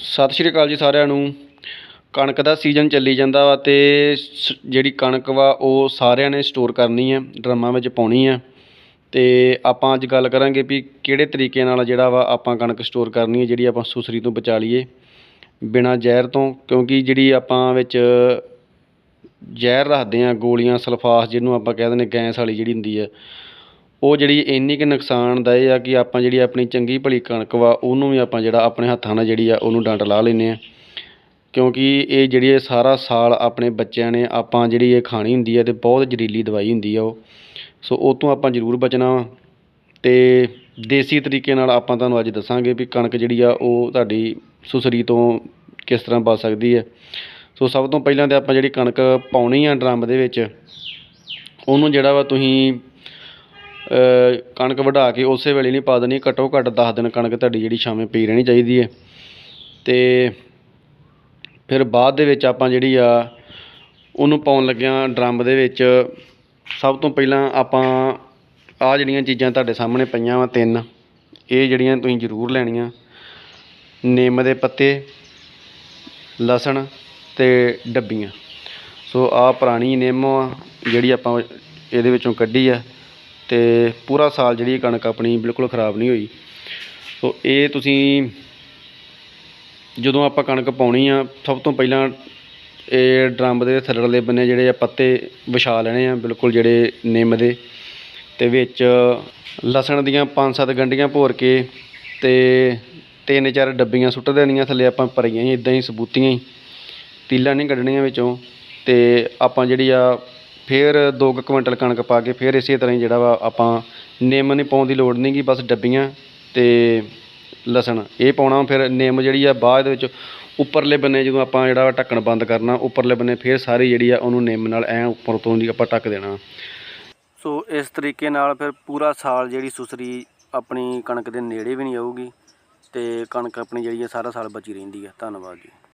ਸਤਿ ਸ਼੍ਰੀ ਅਕਾਲ ਜੀ ਸਾਰਿਆਂ ਨੂੰ। ਕਣਕ ਦਾ ਸੀਜ਼ਨ ਚੱਲੀ ਜਾਂਦਾ ਵਾ ਤੇ ਸ- ਜਿਹੜੀ ਕਣਕ ਵਾ ਉਹ ਸਾਰਿਆਂ ਨੇ ਸਟੋਰ ਕਰਨੀ ਹੈ ਡਰਮਾਂ ਵਿੱਚ ਪਾਉਣੀ ਹੈ ਤੇ ਆਪਾਂ ਅੱਜ ਗੱਲ ਕਰਾਂਗੇ ਵੀ ਕਿਹੜੇ ਤਰੀਕੇ ਨਾਲ ਜਿਹੜਾ ਵਾ ਆਪਾਂ ਕਣਕ ਸਟੋਰ ਕਰਨੀ ਹੈ ਜਿਹੜੀ ਆਪਾਂ ਸੁਸਰੀ ਤੋਂ ਬਚਾ ਲਈਏ ਬਿਨਾਂ ਜ਼ਹਿਰ ਤੋਂ। ਕਿਉਂਕਿ ਜਿਹੜੀ ਆਪਾਂ ਵਿੱਚ ਜ਼ਹਿਰ ਰੱਖਦੇ ਆ, ਗੋਲੀਆਂ, ਸਲਫਾਸ ਜਿਹਨੂੰ ਆਪਾਂ ਕਹਿ ਦਿੰਦੇ ਗੈਸ ਵਾਲੀ ਜਿਹੜੀ ਹੁੰਦੀ ਆ ਉਹ ਜਿਹੜੀ ਇੰਨੀ ਕੁ ਨੁਕਸਾਨਦਾਇਕ ਆ ਕਿ ਆਪਾਂ ਜਿਹੜੀ ਆਪਣੀ ਚੰਗੀ ਭਲੀ ਕਣਕ ਵਾ, ਉਹਨੂੰ ਵੀ ਆਪਾਂ ਜਿਹੜਾ ਆਪਣੇ ਹੱਥਾਂ ਨਾਲ ਜਿਹੜੀ ਆ, ਉਹਨੂੰ ਡੰਡ ਲਾ ਲੈਂਦੇ ਹਾਂ ਕਿਉਂਕਿ ਇਹ ਜਿਹੜੀ ਇਹ ਸਾਰਾ ਸਾਲ ਆਪਣੇ ਬੱਚਿਆਂ ਨੇ ਆਪਾਂ ਜਿਹੜੀ ਇਹ ਖਾਣੀ ਹੁੰਦੀ ਹੈ ਅਤੇ ਬਹੁਤ ਜ਼ਹਿਰੀਲੀ ਦਵਾਈ ਹੁੰਦੀ ਆ ਉਹ। ਸੋ ਉਹ ਤੋਂ ਆਪਾਂ ਜ਼ਰੂਰ ਬਚਣਾ ਵਾ। ਅਤੇ ਦੇਸੀ ਤਰੀਕੇ ਨਾਲ ਆਪਾਂ ਤੁਹਾਨੂੰ ਅੱਜ ਦੱਸਾਂਗੇ ਵੀ ਕਣਕ ਜਿਹੜੀ ਆ, ਉਹ ਤੁਹਾਡੀ ਸੁਸਰੀ ਤੋਂ ਕਿਸ ਤਰ੍ਹਾਂ ਬਚ ਸਕਦੀ ਹੈ ਸੋ ਸਭ ਤੋਂ ਪਹਿਲਾਂ ਤਾਂ ਆਪਾਂ ਜਿਹੜੀ ਕਣਕ ਪਾਉਣੀ ਆ, ਡਰਮ ਦੇ ਵਿੱਚ, ਉਹਨੂੰ ਜਿਹੜਾ ਵਾ ਤੁਸੀਂ ਕਣਕ ਵਢਾ ਕੇ ਉਸੇ ਵੇਲੇ ਨਹੀਂ ਪਾ ਦੇਣੀ, ਘੱਟੋ ਘੱਟ 10 ਦਿਨ ਕਣਕ ਤੁਹਾਡੀ ਜਿਹੜੀ ਛਾਵੇਂ ਪਈ ਰਹਿਣੀ ਚਾਹੀਦੀ ਹੈ। ਅਤੇ ਫਿਰ ਬਾਅਦ ਦੇ ਵਿੱਚ ਆਪਾਂ ਜਿਹੜੀ ਆ, ਉਹਨੂੰ ਪਾਉਣ ਲੱਗਿਆਂ ਡਰਮ ਦੇ ਵਿੱਚ ਸਭ ਤੋਂ ਪਹਿਲਾਂ ਆਪਾਂ ਆ ਜਿਹੜੀਆਂ ਚੀਜ਼ਾਂ ਤੁਹਾਡੇ ਸਾਹਮਣੇ ਪਈਆਂ ਵਾ, ਤਿੰਨ, ਇਹ ਜਿਹੜੀਆਂ ਤੁਸੀਂ ਜ਼ਰੂਰ ਲੈਣੀਆਂ। ਨਿੰਮ ਦੇ ਪੱਤੇ, ਲਸਣ ਤੇ ਡੱਬੀਆਂ। ਸੋ ਆ ਪੁਰਾਣੀ ਨਿੰਮ ਆ ਜਿਹੜੀ ਆਪਾਂ ਇਹਦੇ ਵਿੱਚੋਂ ਕੱਢੀ ਆ। ਤੇ ਪੂਰਾ ਸਾਲ ਜਿਹੜੀ ਕਣਕ ਆਪਣੀ ਬਿਲਕੁਲ ਖਰਾਬ ਨਹੀਂ ਹੋਈ। ਸੋ ਇਹ ਤੁਸੀਂ ਜਦੋਂ ਆਪਾਂ ਕਣਕ ਪਾਉਣੀ ਆ, ਸਭ ਤੋਂ ਪਹਿਲਾਂ ਇਹ ਡਰਮ ਦੇ ਥੱਲੜਲੇ ਬੰਨੇ ਜਿਹੜੇ ਆ ਪੱਤੇ ਵਿਛਾ ਲੈਣੇ ਆ ਬਿਲਕੁਲ ਜਿਹੜੇ ਨਿੰਮ ਦੇ। ਤੇ ਵਿੱਚ ਲਸਣ ਦੀਆਂ ਪੰਜ ਸੱਤ ਗੰਢੀਆਂ ਭੋਰ ਕੇ ਤੇ ਤਿੰਨ ਚਾਰ ਡੱਬੀਆਂ ਸੁੱਟ ਦੇਣੀਆਂ, ਥੱਲੇ ਆਪਾਂ ਭਰੀਆਂ ਹੀ ਇਦਾਂ ਹੀ ਸਬੂਤੀਆਂ ਹੀ। ਤੀਲਾਂ ਨਹੀਂ ਕੱਢਣੀਆਂ ਵਿੱਚੋਂ। ਤੇ ਆਪਾਂ ਜਿਹੜੀ ਆ ਫੇਰ 2 ਕੁਇੰਟਲ ਕਣਕ ਪਾ ਕੇ ਫਿਰ ਇਸੇ ਤਰ੍ਹਾਂ ਹੀ ਜਿਹੜਾ ਵਾ ਆਪਾਂ ਨਿੰਮ ਨਹੀਂ ਪਾਉਣ ਦੀ ਲੋੜ ਨਹੀਂ ਗੀ, ਬਸ ਡੱਬੀਆਂ ਅਤੇ ਲਸਣ ਇਹ ਪਾਉਣਾ ਫਿਰ ਨਿੰਮ ਜਿਹੜੀ ਆ ਬਾਅਦ ਦੇ ਵਿੱਚ ਉੱਪਰਲੇ ਬੰਨੇ ਜਦੋਂ ਆਪਾਂ ਜਿਹੜਾ ਢੱਕਣ ਬੰਦ ਕਰਨਾ, ਉੱਪਰਲੇ ਬੰਨੇ ਫਿਰ ਸਾਰੀ ਜਿਹੜੀ ਆ ਉਹਨੂੰ ਨਿੰਮ ਨਾਲ ਐ ਉੱਪਰ ਤੋਂ ਦੀ ਆਪਾਂ ਢੱਕ ਦੇਣਾ। ਸੋ ਇਸ ਤਰੀਕੇ ਨਾਲ ਫਿਰ ਪੂਰਾ ਸਾਲ ਜਿਹੜੀ ਸੁਸਰੀ ਆਪਣੀ ਕਣਕ ਦੇ ਨੇੜੇ ਵੀ ਨਹੀਂ ਆਊਗੀ ਤੇ ਕਣਕ ਆਪਣੀ ਜਿਹੜੀ ਆ ਸਾਰਾ ਸਾਲ ਬਚੀ ਰਹਿੰਦੀ ਹੈ ਧੰਨਵਾਦ ਜੀ।